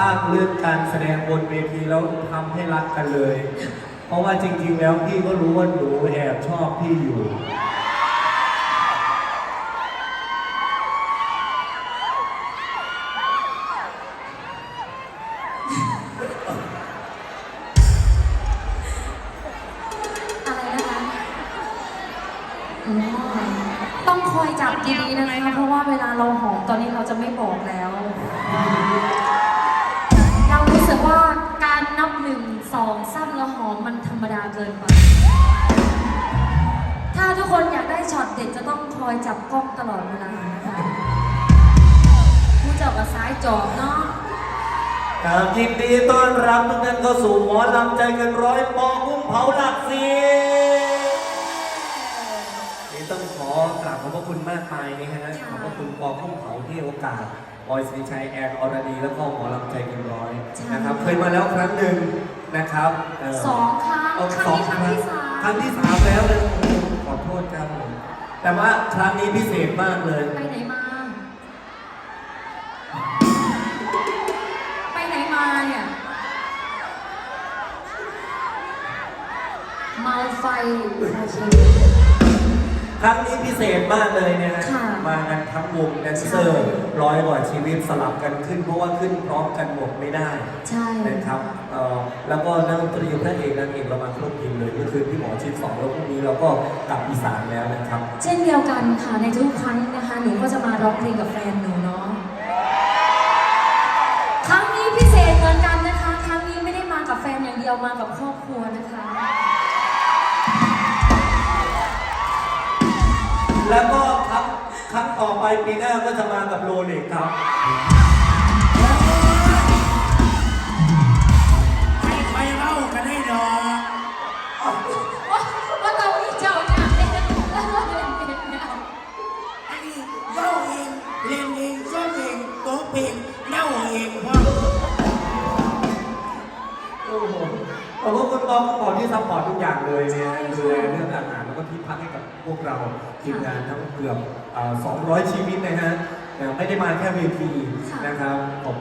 มากเลือกการแสดงบนเวทำให้รักกันเลย เพราะว่าจริง ๆ แล้วพี่ก็รู้ว่าหนูแอบชอบพี่อยู่ อะไรนะคะอ๋อต้องคอยจับดีๆนะคะ เพราะว่าเวลาเราหอมตอนนี้เราจะไม่บอกแล้ว สองซ้ำแล้วหอมมันธรรมดาเกินไป ถ้าทุกคนอยากได้ช็อตเด็ดจะต้องคอยจับกล้องตลอดเวลานะคะผู้เจับกับซ้ายจอบเนาะครับยินดีต้อนรับทุกท่านเข้าสู่หมอลำใจเกันร้อยปอกุ้งเผาหลักสีนี่ต้องขอกราบขอบพระคุณมากมายนะฮะขอบพระคุณปอกุ้งเผาที่ให้โอกาสบอยสิริชัยแอนอรดีแล้วก็หมอลำใจเกันร้อยนะครับ เคยมาแล้วครั้งหนึ่ง นะครับเสองครั้งเอาครั้สงองนี้คครั้รั้งงที่สามครั้งที่สามแล้วเลยโอ้โหขอโทษครับผมแต่ว่าครั้งนี้พิเศษมากเลย ไปไหนมา ไปไหนมาเนี่ย เมาไฟโอเค ครั้งนี้พิเศษมากเลยเนี่ยนะค่ะมากันทั้งวงแดนเซอร์ร้อยกว่าชีวิตสลับกันขึ้น เพราะว่าขึ้นพร้อมกันหมดไม่ได้ใช่นะครับเอ่อแล้วก็นักดนตรีพระเอกนางเอกเรามาครบทีมเลยก็คือพี่หมอชิดสองแล้วพรุ่งนี้เราก็กลับอีสานแล้วนะครับ เช่นเดียวกันค่ะในทุกครั้งนะคะหนูก็จะมาร้องเพลงกับแฟนหนูเนาะครั้งนี้พิเศษเหมือนกันนะคะ ครั้งนี้ไม่ได้มากับแฟนอย่างเดียวมากับครอบครัวนะคะ แล้วก็ครับครั้งต่อไปปีหน้าก็จะมากับโรเล็กครับ ให้ใครเล่ากันให้ดอกว่าว่าเราอีเจ้าเนี่ยเป็นเนี่ยอันนี้เล่าเองเล่นเองซ้อมเองโต๊ะเพลงเล่าเองพ่อ ขอบคุณกองขอที่ซัพพอร์ตทุกอย่างเลยเนี่ยดูแลเรื่องอาหารแล้วก็ที่พักให้กับพวกเราทีมงานทั้งเกือบอ่า200 ชีวิตนะฮะแต่ไม่ได้มาแค่เวทีนะครับขอบ